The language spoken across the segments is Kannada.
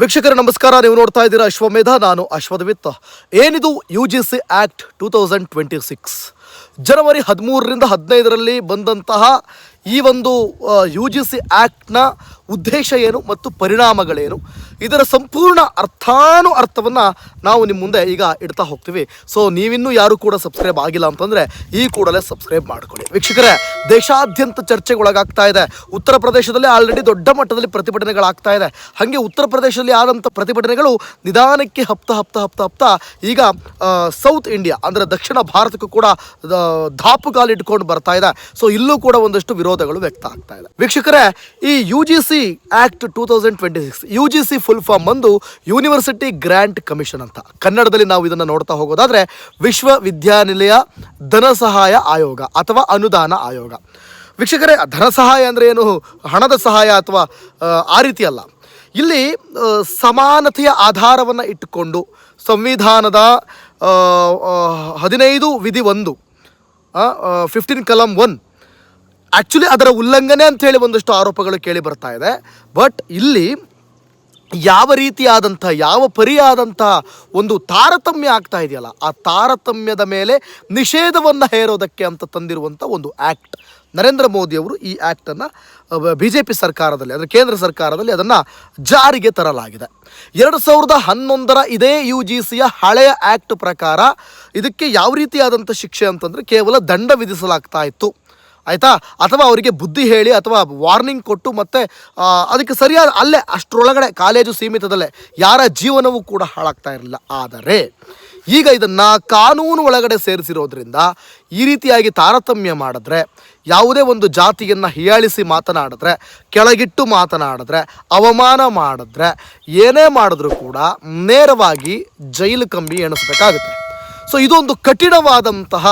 ವೀಕ್ಷಕರ, ನಮಸ್ಕಾರ. ನೀವು ನೋಡ್ತಾ ಇದ್ದೀರಾ ಅಶ್ವಮೇಧ, ನಾನು ಅಶ್ವದವಿತ್ ಏನಿದು U G C act two thousand twenty six? ಜನವರಿ ಹದಿಮೂರರಿಂದ ಹದಿನೈದರಲ್ಲಿ ಬಂದಂತಹ ಈ ಒಂದು ಯು ಜಿ ಸಿ ಆ್ಯಕ್ಟ್ನ ಉದ್ದೇಶ ಏನು ಮತ್ತು ಪರಿಣಾಮಗಳೇನು? ಇದರ ಸಂಪೂರ್ಣ ಅರ್ಥಾನು ಅರ್ಥವನ್ನು ನಾವು ನಿಮ್ಮ ಮುಂದೆ ಈಗ ಇಡ್ತಾ ಹೋಗ್ತೀವಿ. ಸೊ ನೀವಿನ್ನೂ ಯಾರು ಕೂಡ ಸಬ್ಸ್ಕ್ರೈಬ್ ಆಗಿಲ್ಲ ಅಂತಂದರೆ ಈ ಕೂಡಲೇ ಸಬ್ಸ್ಕ್ರೈಬ್ ಮಾಡ್ಕೊಳ್ಳಿ. ವೀಕ್ಷಕರೇ, ದೇಶಾದ್ಯಂತ ಚರ್ಚೆಗೊಳಗಾಗ್ತಾ ಇದೆ. ಉತ್ತರ ಪ್ರದೇಶದಲ್ಲಿ ಆಲ್ರೆಡಿ ದೊಡ್ಡ ಮಟ್ಟದಲ್ಲಿ ಪ್ರತಿಭಟನೆಗಳಾಗ್ತಾ ಇದೆ. ಹಾಗೆ ಉತ್ತರ ಪ್ರದೇಶದಲ್ಲಿ ಆದಂಥ ಪ್ರತಿಭಟನೆಗಳು ನಿಧಾನಕ್ಕೆ ಹಪ್ತ ಹಪ್ತ ಹಪ್ತ ಹಪ್ತ ಈಗ ಸೌತ್ ಇಂಡಿಯಾ ಅಂದರೆ ದಕ್ಷಿಣ ಭಾರತಕ್ಕೂ ಕೂಡ ಧಾಪುಗಾಲಿಟ್ಕೊಂಡು ಬರ್ತಾ ಇದೆ. ಸೊ ಇಲ್ಲೂ ಕೂಡ ಒಂದಷ್ಟು ವಿರೋಧಗಳು ವ್ಯಕ್ತ ಆಗ್ತಾ ಇದೆ. ವೀಕ್ಷಕರೇ, ಈ U G C act two thousand twenty six U G C form ಬಂದು ಯೂನಿವರ್ಸಿಟಿ ಗ್ರ್ಯಾಂಟ್ ಕಮಿಷನ್ ಅಂತ. ಕನ್ನಡದಲ್ಲಿ ನಾವು ಇದನ್ನು ನೋಡ್ತಾ ಹೋಗೋದಾದರೆ ವಿಶ್ವವಿದ್ಯಾನಿಲಯ ಧನ ಸಹಾಯ ಆಯೋಗ ಅಥವಾ ಅನುದಾನ ಆಯೋಗ. ವೀಕ್ಷಕರೇ ಧನ ಸಹಾಯ ಅಂದರೆ ಏನು? ಹಣದ ಸಹಾಯ ಅಥವಾ ಆ, ರೀತಿ ಅಲ್ಲ. ಇಲ್ಲಿ ಸಮಾನತೆಯ ಆಧಾರವನ್ನು ಇಟ್ಟುಕೊಂಡು ಸಂವಿಧಾನದ ಹದಿನೈದು ವಿಧಿ ಒಂದು ಫಿಫ್ಟೀನ್ ಕಲಂ ಒನ್ ಆ್ಯಕ್ಚುಲಿ ಅದರ ಉಲ್ಲಂಘನೆ ಅಂತೇಳಿ ಒಂದಷ್ಟು ಆರೋಪಗಳು ಕೇಳಿ ಬರ್ತಾ ಇದೆ. ಬಟ್ ಇಲ್ಲಿ ಯಾವ ರೀತಿಯಾದಂಥ, ಯಾವ ಪರಿಯಾದಂಥ ಒಂದು ತಾರತಮ್ಯ ಆಗ್ತಾ ಇದೆಯಲ್ಲ, ಆ ತಾರತಮ್ಯದ ಮೇಲೆ ನಿಷೇಧವನ್ನು ಹೇರೋದಕ್ಕೆ ಅಂತ ತಂದಿರುವಂಥ ಒಂದು ಆ್ಯಕ್ಟ್ ನರೇಂದ್ರ ಮೋದಿಯವರು ಈ ಆ್ಯಕ್ಟನ್ನು ಬಿ ಜೆ ಪಿ ಸರ್ಕಾರದಲ್ಲಿ, ಅಂದರೆ ಕೇಂದ್ರ ಸರ್ಕಾರದಲ್ಲಿ ಅದನ್ನು ಜಾರಿಗೆ ತರಲಾಗಿದೆ. ಎರಡು ಸಾವಿರದ ಹನ್ನೊಂದರ ಇದೇ ಯು ಜಿ ಸಿಯ ಹಳೆಯ ಆ್ಯಕ್ಟ್ ಪ್ರಕಾರ ಇದಕ್ಕೆ ಯಾವ ರೀತಿಯಾದಂಥ ಶಿಕ್ಷೆ ಅಂತಂದರೆ ಕೇವಲ ದಂಡ ವಿಧಿಸಲಾಗ್ತಾ ಇತ್ತು. ಆಯಿತಾ? ಅಥವಾ ಅವರಿಗೆ ಬುದ್ಧಿ ಹೇಳಿ ಅಥವಾ ವಾರ್ನಿಂಗ್ ಕೊಟ್ಟು ಮತ್ತೆ ಅದಕ್ಕೆ ಸರಿಯಾದ, ಅಲ್ಲೇ ಅಷ್ಟರೊಳಗಡೆ ಕಾಲೇಜು ಸೀಮಿತದಲ್ಲೇ ಯಾರ ಜೀವನವೂ ಕೂಡ ಹಾಳಾಗ್ತಾ ಇರಲಿಲ್ಲ. ಆದರೆ ಈಗ ಇದನ್ನು ಕಾನೂನು ಒಳಗಡೆ ಸೇರಿಸಿರೋದ್ರಿಂದ ಈ ರೀತಿಯಾಗಿ ತಾರತಮ್ಯ ಮಾಡಿದ್ರೆ, ಯಾವುದೇ ಒಂದು ಜಾತಿಯನ್ನು ಹೀಯಾಳಿಸಿ ಮಾತನಾಡಿದ್ರೆ, ಕೆಳಗಿಟ್ಟು ಮಾತನಾಡಿದ್ರೆ, ಅವಮಾನ ಮಾಡಿದ್ರೆ, ಏನೇ ಮಾಡಿದ್ರೂ ಕೂಡ ನೇರವಾಗಿ ಜೈಲು ಕಂಬಿ ಎಣಿಸ್ಬೇಕಾಗುತ್ತೆ. ಸೊ ಇದೊಂದು ಕಠಿಣವಾದಂತಹ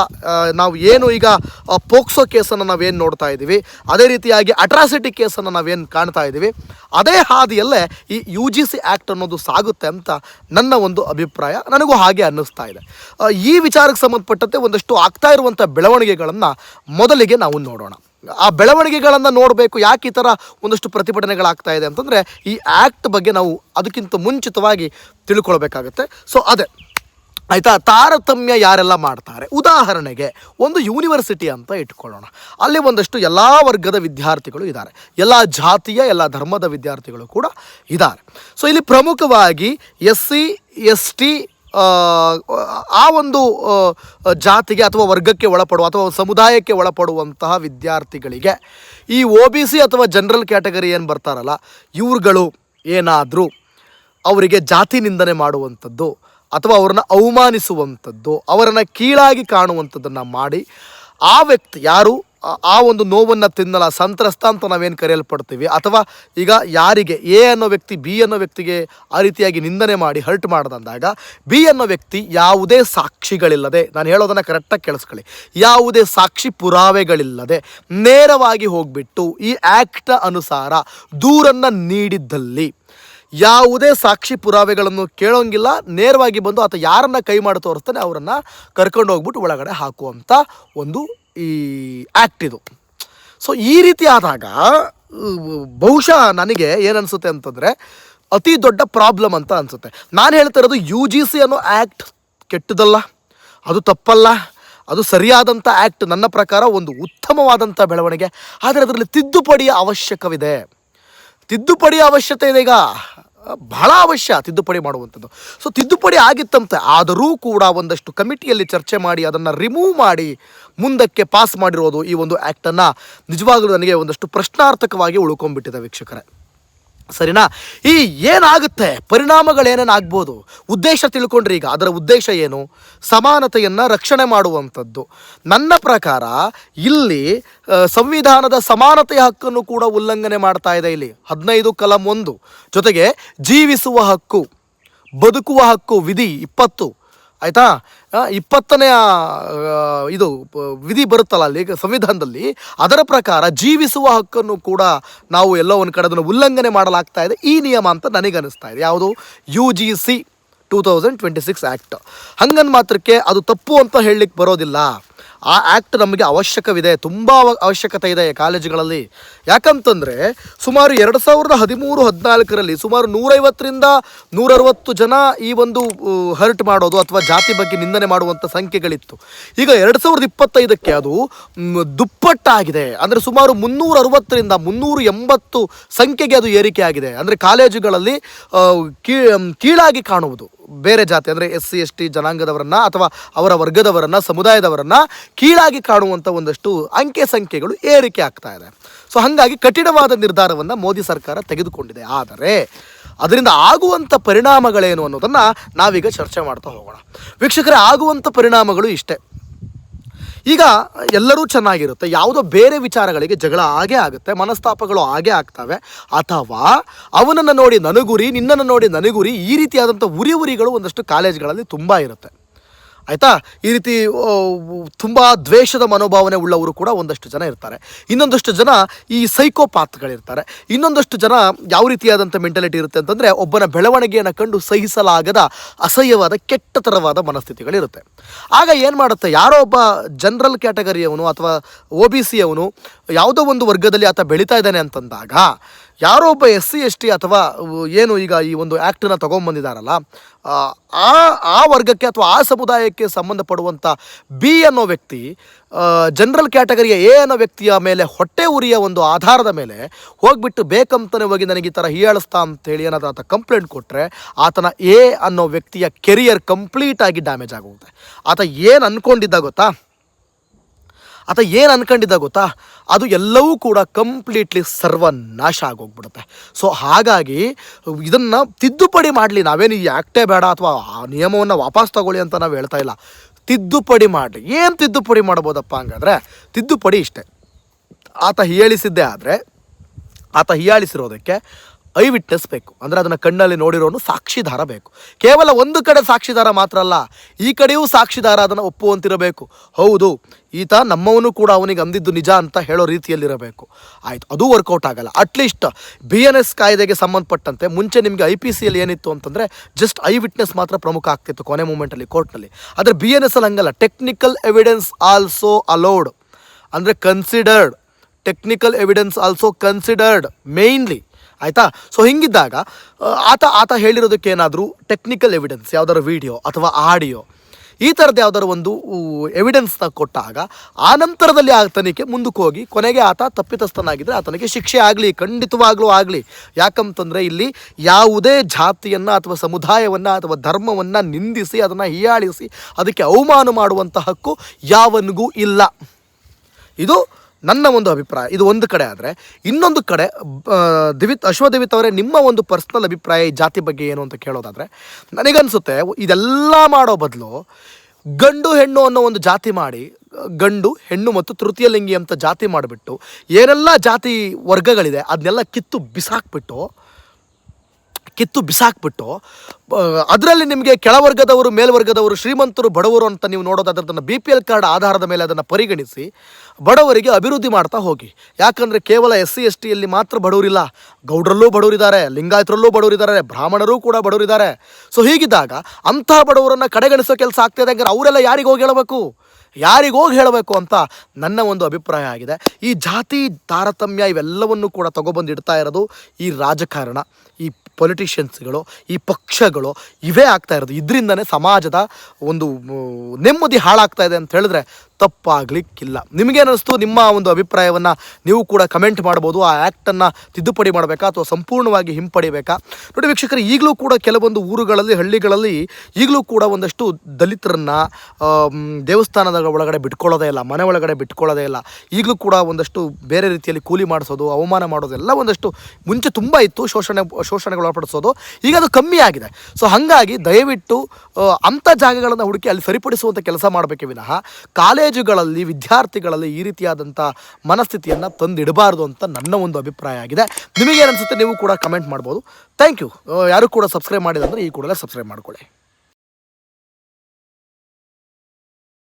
ನಾವು ಏನು ಈಗ ಪೋಕ್ಸೋ ಕೇಸನ್ನು ನಾವೇನು ನೋಡ್ತಾ ಇದ್ದೀವಿ, ಅದೇ ರೀತಿಯಾಗಿ ಅಟ್ರಾಸಿಟಿ ಕೇಸನ್ನು ನಾವೇನು ಕಾಣ್ತಾ ಇದ್ದೀವಿ, ಅದೇ ಹಾದಿಯಲ್ಲೇ ಈ ಯು ಜಿ ಸಿ ಆ್ಯಕ್ಟ್ ಅನ್ನೋದು ಸಾಗುತ್ತೆ ಅಂತ ನನ್ನ ಒಂದು ಅಭಿಪ್ರಾಯ, ನನಗೂ ಹಾಗೆ ಅನ್ನಿಸ್ತಾ ಇದೆ. ಈ ವಿಚಾರಕ್ಕೆ ಸಂಬಂಧಪಟ್ಟಂತೆ ಒಂದಷ್ಟು ಆಗ್ತಾ ಇರುವಂಥ ಬೆಳವಣಿಗೆಗಳನ್ನು ಮೊದಲಿಗೆ ನಾವು ನೋಡೋಣ. ಆ ಬೆಳವಣಿಗೆಗಳನ್ನು ನೋಡಬೇಕು, ಯಾಕೆ ಈ ಥರ ಒಂದಷ್ಟು ಪ್ರತಿಭಟನೆಗಳಾಗ್ತಾ ಇದೆ ಅಂತಂದರೆ ಈ ಆ್ಯಕ್ಟ್ ಬಗ್ಗೆ ನಾವು ಅದಕ್ಕಿಂತ ಮುಂಚಿತವಾಗಿ ತಿಳ್ಕೊಳ್ಬೇಕಾಗತ್ತೆ. ಸೊ ಅದೇ ಆಯಿತಾ? ತಾರತಮ್ಯ ಯಾರೆಲ್ಲ ಮಾಡ್ತಾರೆ? ಉದಾಹರಣೆಗೆ ಒಂದು ಯೂನಿವರ್ಸಿಟಿ ಅಂತ ಇಟ್ಕೊಳ್ಳೋಣ. ಅಲ್ಲಿ ಒಂದಷ್ಟು ಎಲ್ಲ ವರ್ಗದ ವಿದ್ಯಾರ್ಥಿಗಳು ಇದ್ದಾರೆ. ಎಲ್ಲ ಜಾತಿಯ, ಎಲ್ಲ ಧರ್ಮದ ವಿದ್ಯಾರ್ಥಿಗಳು ಕೂಡ ಇದ್ದಾರೆ. ಸೊ ಇಲ್ಲಿ ಪ್ರಮುಖವಾಗಿ ಎಸ್ ಸಿ, ಎಸ್ ಟಿ, ಆ ಒಂದು ಜಾತಿಗೆ ಅಥವಾ ವರ್ಗಕ್ಕೆ ಒಳಪಡುವ ಅಥವಾ ಸಮುದಾಯಕ್ಕೆ ಒಳಪಡುವಂತಹ ವಿದ್ಯಾರ್ಥಿಗಳಿಗೆ ಈ ಒ ಬಿ ಸಿ ಅಥವಾ ಜನರಲ್ ಕ್ಯಾಟಗರಿ ಏನು ಬರ್ತಾರಲ್ಲ, ಇವ್ರುಗಳು ಏನಾದರೂ ಅವರಿಗೆ ಜಾತಿ ನಿಂದನೆ ಮಾಡುವಂಥದ್ದು ಅಥವಾ ಅವರನ್ನು ಅವಮಾನಿಸುವಂಥದ್ದು, ಅವರನ್ನು ಕೀಳಾಗಿ ಕಾಣುವಂಥದ್ದನ್ನು ಮಾಡಿ, ಆ ವ್ಯಕ್ತಿ ಯಾರು? ಆ- ಒಂದು ನೋವನ್ನು ತಿನ್ನಲ ಸಂತ್ರಸ್ತ ಅಂತ ನಾವೇನು ಕರೆಯಲ್ಪಡ್ತೀವಿ? ಅಥವಾ ಈಗ ಯಾರಿಗೆ ಎ ಅನ್ನೋ ವ್ಯಕ್ತಿ, ಬಿ ಅನ್ನೋ ವ್ಯಕ್ತಿಗೆ ಆ ರೀತಿಯಾಗಿ ನಿಂದನೆ ಮಾಡಿ, ಹರ್ಟ್ ಮಾಡ್ದಂದಾಗ, ಬಿ ಅನ್ನೋ ವ್ಯಕ್ತಿ ಯಾವುದೇ ಸಾಕ್ಷಿಗಳಿಲ್ಲದೆ, ನಾನು ಹೇಳೋದನ್ನು ಕರೆಕ್ಟಾಗಿ ಕೇಳಿಸ್ಕೊಳ್ಳಿ, ಯಾವುದೇ ಸಾಕ್ಷಿ ಪುರಾವೆಗಳಿಲ್ಲದೆ ನೇರವಾಗಿ ಹೋಗ್ಬಿಟ್ಟು ಈ ಆ್ಯಕ್ಟ್ನ ಅನುಸಾರ ದೂರನ್ನು ನೀಡಿದ್ದಲ್ಲಿ ಯಾವುದೇ ಸಾಕ್ಷಿ ಪುರಾವೆಗಳನ್ನು ಕೇಳೋಂಗಿಲ್ಲ. ನೇರವಾಗಿ ಬಂದು ಆತ ಯಾರನ್ನ ಕೈ ಮಾಡಿ ತೋರಿಸ್ತಾನೆ, ಅವರನ್ನು ಕರ್ಕೊಂಡು ಹೋಗ್ಬಿಟ್ಟು ಒಳಗಡೆ ಹಾಕುವಂಥ ಒಂದು ಈ ಆ್ಯಕ್ಟ್ ಇದು. ಸೊ ಈ ರೀತಿ ಆದಾಗ, ಬಹುಶಃ ನನಗೆ ಏನನ್ಸುತ್ತೆ ಅಂತಂದರೆ, ಅತಿ ದೊಡ್ಡ ಪ್ರಾಬ್ಲಮ್ ಅಂತ ಅನಿಸುತ್ತೆ. ನಾನು ಹೇಳ್ತಾ ಇರೋದು ಯು ಜಿ ಸಿ ಅನ್ನೋ ಆ್ಯಕ್ಟ್ ಕೆಟ್ಟದಲ್ಲ, ಅದು ತಪ್ಪಲ್ಲ, ಅದು ಸರಿಯಾದಂಥ ಆ್ಯಕ್ಟ್ ನನ್ನ ಪ್ರಕಾರ ಒಂದು ಉತ್ತಮವಾದಂಥ ಬೆಳವಣಿಗೆ. ಆದರೆ ಅದರಲ್ಲಿ ತಿದ್ದುಪಡಿಯ ಅವಶ್ಯಕವಿದೆ. ತಿದ್ದುಪಡಿ ಅವಶ್ಯತೆ ಇದೆ ಈಗ. ಬಹಳ ಅವಶ್ಯ ತಿದ್ದುಪಡಿ ಮಾಡುವಂಥದ್ದು. ಸೊ ತಿದ್ದುಪಡಿ ಆಗಿತ್ತಂತೆ, ಆದರೂ ಕೂಡ ಒಂದಷ್ಟು ಕಮಿಟಿಯಲ್ಲಿ ಚರ್ಚೆ ಮಾಡಿ, ಅದನ್ನು ರಿಮೂವ್ ಮಾಡಿ, ಮುಂದಕ್ಕೆ ಪಾಸ್ ಮಾಡಿರೋದು ಈ ಒಂದು ಆ್ಯಕ್ಟನ್ನು ನಿಜವಾಗಲೂ ನನಗೆ ಒಂದಷ್ಟು ಪ್ರಶ್ನಾರ್ಥಕವಾಗಿ ಉಳ್ಕೊಂಡ್ಬಿಟ್ಟಿದೆ ವೀಕ್ಷಕರೇ. ಸರಿನಾ? ಈ ಏನಾಗುತ್ತೆ? ಪರಿಣಾಮಗಳೇನೇನು ಆಗ್ಬೋದು ಉದ್ದೇಶ ತಿಳ್ಕೊಂಡ್ರಿ ಈಗ. ಅದರ ಉದ್ದೇಶ ಏನು? ಸಮಾನತೆಯನ್ನು ರಕ್ಷಣೆ ಮಾಡುವಂಥದ್ದು. ನನ್ನ ಪ್ರಕಾರ, ಇಲ್ಲಿ ಸಂವಿಧಾನದ ಸಮಾನತೆಯ ಹಕ್ಕನ್ನು ಕೂಡ ಉಲ್ಲಂಘನೆ ಮಾಡ್ತಾ ಇದೆ ಇಲ್ಲಿ. ಹದಿನೈದು ಕಲಂ ಒಂದು. ಜೊತೆಗೆ ಜೀವಿಸುವ ಹಕ್ಕು, ಬದುಕುವ ಹಕ್ಕು, ವಿಧಿ ಇಪ್ಪತ್ತು. ಆಯಿತಾ? ಇಪ್ಪತ್ತನೆಯ ಇದು ವಿಧಿ ಬರುತ್ತಲ್ಲ ಅಲ್ಲಿ ಸಂವಿಧಾನದಲ್ಲಿ. ಅದರ ಪ್ರಕಾರ ಜೀವಿಸುವ ಹಕ್ಕನ್ನು ಕೂಡ ನಾವು ಎಲ್ಲೋ ಒಂದು ಕಡೆ ಅದನ್ನು ಉಲ್ಲಂಘನೆ ಮಾಡಲಾಗ್ತಾ ಇದೆ. ಈ ನಿಯಮ ಅಂತ ನನಗನ್ನಿಸ್ತಾ ಇದೆ. ಯಾವುದು? U G C, two thousand twenty six act ಹಂಗನ್ ಮಾತ್ರಕ್ಕೆ ಅದು ತಪ್ಪು ಅಂತ ಹೇಳಲಿಕ್ಕೆ ಬರೋದಿಲ್ಲ. ಆ ಆ್ಯಕ್ಟ್ ನಮಗೆ ಅವಶ್ಯಕವಿದೆ, ತುಂಬ ಅವಶ್ಯಕತೆ ಇದೆ ಕಾಲೇಜುಗಳಲ್ಲಿ. ಯಾಕಂತಂದರೆ, ಸುಮಾರು ಎರಡು ಸಾವಿರದ ಹದಿಮೂರು, ಹದಿನಾಲ್ಕರಲ್ಲಿ ಸುಮಾರು ನೂರೈವತ್ತರಿಂದ ನೂರರವತ್ತು ಜನ ಈ ಒಂದು ಹರ್ಟ್ ಮಾಡೋದು ಅಥವಾ ಜಾತಿ ಬಗ್ಗೆ ನಿಂದನೆ ಮಾಡುವಂಥ ಸಂಖ್ಯೆಗಳಿತ್ತು. ಈಗ ಎರಡು ಸಾವಿರದ ಇಪ್ಪತ್ತೈದಕ್ಕೆ ಅದು ದುಪ್ಪಟ್ಟಾಗಿದೆ. ಅಂದರೆ ಸುಮಾರು ಮುನ್ನೂರ ಅರವತ್ತರಿಂದ ಮುನ್ನೂರ ಎಂಬತ್ತು ಸಂಖ್ಯೆಗೆ ಅದು ಏರಿಕೆ ಆಗಿದೆ ಅಂದರೆ ಕಾಲೇಜುಗಳಲ್ಲಿ ಕೀಳಾಗಿ ಕಾಣುವುದು. ಬೇರೆ ಜಾತಿ, ಅಂದರೆ ಎಸ್ ಸಿ, ಎಸ್ ಟಿ ಜನಾಂಗದವರನ್ನ ಅಥವಾ ಅವರ ವರ್ಗದವರನ್ನ, ಸಮುದಾಯದವರನ್ನ ಕೀಳಾಗಿ ಕಾಣುವಂಥ ಒಂದಷ್ಟು ಅಂಕೆ ಸಂಖ್ಯೆಗಳು ಏರಿಕೆ ಆಗ್ತಾ ಇದೆ. ಸೊ ಹಾಗಾಗಿ ಕಠಿಣವಾದ ನಿರ್ಧಾರವನ್ನು ಮೋದಿ ಸರ್ಕಾರ ತೆಗೆದುಕೊಂಡಿದೆ. ಆದರೆ ಅದರಿಂದ ಆಗುವಂಥ ಪರಿಣಾಮಗಳೇನು ಅನ್ನೋದನ್ನು ನಾವೀಗ ಚರ್ಚೆ ಮಾಡ್ತಾ ಹೋಗೋಣ. ವೀಕ್ಷಕರೇ ಆಗುವಂಥ ಪರಿಣಾಮಗಳು ಇಷ್ಟೇ. ಈಗ ಎಲ್ಲರೂ ಚೆನ್ನಾಗಿರುತ್ತೆ. ಯಾವುದೋ ಬೇರೆ ವಿಚಾರಗಳಿಗೆ ಜಗಳ ಆಗೇ ಆಗುತ್ತೆ, ಮನಸ್ತಾಪಗಳು ಹಾಗೆ ಆಗ್ತವೆ. ಅಥವಾ ಅವನನ್ನು ನೋಡಿ ನನಗುರಿ, ನಿನ್ನನ್ನು ನೋಡಿ ನನಗುರಿ ಈ ರೀತಿಯಾದಂಥ ಉರಿ ಉರಿಗಳು ಒಂದಷ್ಟು ಕಾಲೇಜ್ಗಳಲ್ಲಿ ತುಂಬ ಇರುತ್ತೆ. ಆಯಿತಾ? ಈ ರೀತಿ ತುಂಬ ದ್ವೇಷದ ಮನೋಭಾವನೆ ಉಳ್ಳವರು ಕೂಡ ಒಂದಷ್ಟು ಜನ ಇರ್ತಾರೆ. ಇನ್ನೊಂದಷ್ಟು ಜನ ಈ ಸೈಕೋಪಾತ್ಗಳಿರ್ತಾರೆ. ಇನ್ನೊಂದಷ್ಟು ಜನ ಯಾವ ರೀತಿಯಾದಂಥ ಮೆಂಟಾಲಿಟಿ ಇರುತ್ತೆ ಅಂತಂದರೆ ಒಬ್ಬನ ಬೆಳವಣಿಗೆಯನ್ನು ಕಂಡು ಸಹಿಸಲಾಗದ ಅಸಹ್ಯವಾದ, ಕೆಟ್ಟತರವಾದ ಮನಸ್ಥಿತಿಗಳಿರುತ್ತೆ. ಆಗ ಏನು ಮಾಡುತ್ತೆ? ಯಾರೋ ಒಬ್ಬ ಜನರಲ್ ಕ್ಯಾಟಗರಿಯವನು ಅಥವಾ ಒ ಬಿ ಸಿಯವನು ಯಾವುದೋ ಒಂದು ವರ್ಗದಲ್ಲಿ ಆತ ಬೆಳೀತಾ ಇದ್ದಾನೆ ಅಂತಂದಾಗ ಯಾರೋ ಒಬ್ಬ ಎಸ್ ಸಿ, ಎಸ್ ಟಿ ಅಥವಾ ಏನು ಈಗ ಈ ಒಂದು ಆ್ಯಕ್ಟನ್ನು ತೊಗೊಂಬಂದಿದ್ದಾರಲ್ಲ ಆ, ಆ- ವರ್ಗಕ್ಕೆ ಅಥವಾ ಆ ಸಮುದಾಯಕ್ಕೆ ಸಂಬಂಧಪಡುವಂಥ ಬಿ ಅನ್ನೋ ವ್ಯಕ್ತಿ ಜನರಲ್ ಕ್ಯಾಟಗರಿಯ ಎ ಅನ್ನೋ ವ್ಯಕ್ತಿಯ ಮೇಲೆ ಹೊಟ್ಟೆ ಉರಿಯ ಒಂದು ಆಧಾರದ ಮೇಲೆ ಹೋಗ್ಬಿಟ್ಟು ಬೇಕಂತನೇ ಹೋಗಿ ನನಗೆ ಈ ಥರ ಹೀಯಾಳಿಸ್ತಾ ಅಂತೇಳಿ ಏನಾದರೂ ಆತ ಕಂಪ್ಲೇಂಟ್ ಕೊಟ್ಟರೆ ಆತನ ಎ ಅನ್ನೋ ವ್ಯಕ್ತಿಯ ಕೆರಿಯರ್ ಕಂಪ್ಲೀಟಾಗಿ ಡ್ಯಾಮೇಜ್ ಆಗುತ್ತೆ ಆತ ಏನು ಅಂದ್ಕೊಂಡಿದ್ದ ಗೊತ್ತಾ? ಆತ ಏನು ಅನ್ಕೊಂಡಿದ್ದ ಗೊತ್ತಾ? ಅದು ಎಲ್ಲವೂ ಕೂಡ ಕಂಪ್ಲೀಟ್ಲಿ ಸರ್ವನಾಶ ಆಗೋಗ್ಬಿಡುತ್ತೆ. ಸೊ ಹಾಗಾಗಿ ಇದನ್ನು ತಿದ್ದುಪಡಿ ಮಾಡಲಿ. ನಾವೇನು ಈ ಆ್ಯಕ್ಟೇ ಬೇಡ ಅಥವಾ ಆ ನಿಯಮವನ್ನು ವಾಪಸ್ ತಗೊಳ್ಳಿ ಅಂತ ನಾವು ಹೇಳ್ತಾ ಇಲ್ಲ. ತಿದ್ದುಪಡಿ ಮಾಡಲಿ. ಏನು ತಿದ್ದುಪಡಿ ಮಾಡ್ಬೋದಪ್ಪ ಹಂಗಾದ್ರೆ? ತಿದ್ದುಪಡಿ ಇಷ್ಟೇ. ಆತ ಹೀಯಾಳಿಸಿದ್ದೇ ಆದರೆ, ಆತ ಹೀಯಾಳಿಸಿರೋದಕ್ಕೆ ಐ ವಿಟ್ನೆಸ್ ಬೇಕು ಅಂದರೆ ಅದನ್ನು ಕಣ್ಣಲ್ಲಿ ನೋಡಿರೋನು ಸಾಕ್ಷಿದಾರ ಬೇಕು. ಕೇವಲ ಒಂದು ಕಡೆ ಸಾಕ್ಷಿದಾರ ಮಾತ್ರ ಅಲ್ಲ, ಈ ಕಡೆಯೂ ಸಾಕ್ಷಿದಾರ ಅದನ್ನು ಒಪ್ಪುವಂತಿರಬೇಕು. ಹೌದು, ಈತ ನಮ್ಮವನು ಕೂಡ ಅವನಿಗೆ ಅಂದಿದ್ದು ನಿಜ ಅಂತ ಹೇಳೋ ರೀತಿಯಲ್ಲಿರಬೇಕು. ಆಯಿತು, ಅದು ವರ್ಕೌಟ್ ಆಗಲ್ಲ. ಅಟ್ಲೀಸ್ಟ್ ಬಿ ಎನ್ ಎಸ್ ಕಾಯ್ದೆಗೆ ಸಂಬಂಧಪಟ್ಟಂತೆ ಮುಂಚೆ ನಿಮಗೆ ಐ ಪಿ ಸಿಯಲ್ಲಿ ಏನಿತ್ತು ಅಂತಂದರೆ ಜಸ್ಟ್ ಐ ವಿಟ್ನೆಸ್ ಮಾತ್ರ ಪ್ರಮುಖ ಆಗ್ತಿತ್ತು ಕೊನೆ ಮೂಮೆಂಟಲ್ಲಿ ಕೋರ್ಟ್ನಲ್ಲಿ ಆದರೆ ಬಿ ಎನ್ ಎಸ್ ಅಲ್ಲಿ ಹಂಗಲ್ಲ. ಟೆಕ್ನಿಕಲ್ ಎವಿಡೆನ್ಸ್ ಆಲ್ಸೋ ಅಲೋಡ್ ಅಂದರೆ considered technical evidence also considered mainly ಆಯಿತಾ? ಸೊ ಹಿಂಗಿದ್ದಾಗ ಆತ ಆತ ಹೇಳಿರೋದಕ್ಕೆ ಏನಾದರೂ ಟೆಕ್ನಿಕಲ್ ಎವಿಡೆನ್ಸ್ ಯಾವ್ದಾದ್ರು ವಿಡಿಯೋ ಅಥವಾ ಆಡಿಯೋ ಈ ಥರದ ಯಾವ್ದಾದ್ರು ಒಂದು ಎವಿಡೆನ್ಸ್ನ ಕೊಟ್ಟಾಗ, ಆ ನಂತರದಲ್ಲಿ ಆ ತನಿಖೆ ಮುಂದಕ್ಕೆ ಹೋಗಿ, ಕೊನೆಗೆ ಆತ ತಪ್ಪಿತಸ್ಥನಾಗಿದ್ದರೆ ಆತನಿಗೆ ಶಿಕ್ಷೆ ಆಗಲಿ, ಖಂಡಿತವಾಗ್ಲೂ ಆಗಲಿ. ಯಾಕಂತಂದರೆ ಇಲ್ಲಿ ಯಾವುದೇ ಜಾತಿಯನ್ನು ಅಥವಾ ಸಮುದಾಯವನ್ನು ಅಥವಾ ಧರ್ಮವನ್ನು ನಿಂದಿಸಿ, ಅದನ್ನು ಹೀಯಾಳಿಸಿ, ಅದಕ್ಕೆ ಅವಮಾನ ಮಾಡುವಂಥ ಹಕ್ಕು ಯಾವನಿಗೂ ಇಲ್ಲ. ಇದು ನನ್ನ ಒಂದು ಅಭಿಪ್ರಾಯ, ಇದು ಒಂದು ಕಡೆ ಆದರೆ, ಇನ್ನೊಂದು ಕಡೆ ದಿವಿತ್, ಅಶ್ವದಿವಿತ್ ಅವರೇ ನಿಮ್ಮ ಒಂದು ಪರ್ಸ್ನಲ್ ಅಭಿಪ್ರಾಯ ಈ ಜಾತಿ ಬಗ್ಗೆ ಏನು ಅಂತ ಕೇಳೋದಾದರೆ, ನನಗನ್ಸುತ್ತೆ, ಇದೆಲ್ಲ ಮಾಡೋ ಬದಲು ಗಂಡು ಹೆಣ್ಣು ಅನ್ನೋ ಒಂದು ಜಾತಿ ಮಾಡಿ, ಗಂಡು, ಹೆಣ್ಣು ಮತ್ತು ತೃತೀಯ ಲಿಂಗಿ ಅಂತ ಜಾತಿ ಮಾಡಿಬಿಟ್ಟು, ಏನೆಲ್ಲ ಜಾತಿ ವರ್ಗಗಳಿದೆ ಅದನ್ನೆಲ್ಲ ಕಿತ್ತು ಬಿಸಾಕ್ಬಿಟ್ಟು ಕಿತ್ತು ಬಿಸಾಕ್ಬಿಟ್ಟು ಅದರಲ್ಲಿ ನಿಮಗೆ ಕೆಳವರ್ಗದವರು, ಮೇಲ್ವರ್ಗದವರು, ಶ್ರೀಮಂತರು, ಬಡವರು ಅಂತ ನೀವು ನೋಡೋದಾದ್ರೆ ಅದನ್ನು ಬಿ ಪಿ ಎಲ್ ಕಾರ್ಡ್ ಆಧಾರದ ಮೇಲೆ ಅದನ್ನು ಪರಿಗಣಿಸಿ ಬಡವರಿಗೆ ಅಭಿವೃದ್ಧಿ ಮಾಡ್ತಾ ಹೋಗಿ. ಯಾಕಂದರೆ ಕೇವಲ ಎಸ್ ಸಿ ಎಸ್ ಟಿಯಲ್ಲಿ ಮಾತ್ರ ಬಡವರಿಲ್ಲ. ಗೌಡ್ರಲ್ಲೂ ಬಡವರಿದ್ದಾರೆ, ಲಿಂಗಾಯತರಲ್ಲೂ ಬಡವರಿದ್ದಾರೆ, ಬ್ರಾಹ್ಮಣರೂ ಕೂಡ ಬಡವರಿದ್ದಾರೆ. ಸೊ ಹೀಗಿದ್ದಾಗ ಅಂತಹ ಬಡವರನ್ನು ಕಡೆಗಣಿಸೋ ಕೆಲಸ ಆಗ್ತಿದೆ ಅಂದರೆ ಅವರೆಲ್ಲ ಯಾರಿಗೋಗಿ ಹೇಳಬೇಕು? ಯಾರಿಗೋಗಿ ಹೇಳಬೇಕು ಅಂತ ನನ್ನ ಒಂದು ಅಭಿಪ್ರಾಯ ಆಗಿದೆ. ಈ ಜಾತಿ, ತಾರತಮ್ಯ ಇವೆಲ್ಲವನ್ನು ಕೂಡ ತಗೊಬಂದು ಇಡ್ತಾ ಇರೋದು ಈ ರಾಜಕಾರಣ, ಈ ಪೊಲಿಟಿಷಿಯನ್ಸ್ಗಳು ಈ ಪಕ್ಷಗಳು ಇವೇ ಆಗ್ತಾ ಇರೋದು. ಇದರಿಂದನೇ ಸಮಾಜದ ಒಂದು ನೆಮ್ಮದಿ ಹಾಳಾಗ್ತಾ ಇದೆ ಅಂತ ಹೇಳಿದ್ರೆ ತಪ್ಪಾಗ್ಲಿಕ್ಕಿಲ್ಲ. ನಿಮಗೇನಿಸ್ತು ನಿಮ್ಮ ಒಂದು ಅಭಿಪ್ರಾಯವನ್ನು ನೀವು ಕೂಡ ಕಮೆಂಟ್ ಮಾಡ್ಬೋದು ಆ ಆ್ಯಕ್ಟನ್ನು ತಿದ್ದುಪಡಿ ಮಾಡಬೇಕಾ ಅಥವಾ ಸಂಪೂರ್ಣವಾಗಿ ಹಿಂಪಡಿಬೇಕಾ? ನೋಡಿ ವೀಕ್ಷಕರು, ಈಗಲೂ ಕೂಡ ಕೆಲವೊಂದು ಊರುಗಳಲ್ಲಿ, ಹಳ್ಳಿಗಳಲ್ಲಿ ಈಗಲೂ ಕೂಡ ಒಂದಷ್ಟು ದಲಿತರನ್ನು ದೇವಸ್ಥಾನದ ಒಳಗಡೆ ಬಿಟ್ಕೊಳ್ಳೋದೇ ಇಲ್ಲ, ಮನೆ ಒಳಗಡೆ ಬಿಟ್ಕೊಳ್ಳೋದೇ ಇಲ್ಲ. ಈಗಲೂ ಕೂಡ ಒಂದಷ್ಟು ಬೇರೆ ರೀತಿಯಲ್ಲಿ ಕೂಲಿ ಮಾಡಿಸೋದು, ಅವಮಾನ ಮಾಡೋದು, ಎಲ್ಲ ಒಂದಷ್ಟು ಮುಂಚೆ ತುಂಬ ಇತ್ತು. ಶೋಷಣೆ, ಶೋಷಣೆಗಳು ಒಳಪಡಿಸೋದು ಈಗ ಅದು ಕಮ್ಮಿ ಆಗಿದೆ. ಸೊ ಹಾಗಾಗಿ ದಯವಿಟ್ಟು ಅಂಥ ಜಾಗಗಳನ್ನು ಹುಡುಕಿ ಅಲ್ಲಿ ಸರಿಪಡಿಸುವಂಥ ಕೆಲಸ ಮಾಡಬೇಕೆ ವಿನಃ. ಕಾಲೇಜುಗಳಲ್ಲಿ ವಿದ್ಯಾರ್ಥಿಗಳಲ್ಲಿ ಈ ರೀತಿಯಾದಂಥ ಮನಸ್ಥಿತಿಯನ್ನು ತಂದಿಡಬಾರ್ದು ಅಂತ ನನ್ನ ಒಂದು ಅಭಿಪ್ರಾಯ ಆಗಿದೆ. ನಿಮಗೇನು ಅನಿಸುತ್ತೆ ನೀವು ಕೂಡ ಕಮೆಂಟ್ ಮಾಡ್ಬೋದು. ಥ್ಯಾಂಕ್ ಯು ಯಾರು ಕೂಡ ಸಬ್ಸ್ಕ್ರೈಬ್ ಮಾಡಿಲ್ಲ ಈ ಕೂಡಲೇ ಸಬ್ಸ್ಕ್ರೈಬ್ ಮಾಡ್ಕೊಳ್ಳಿ.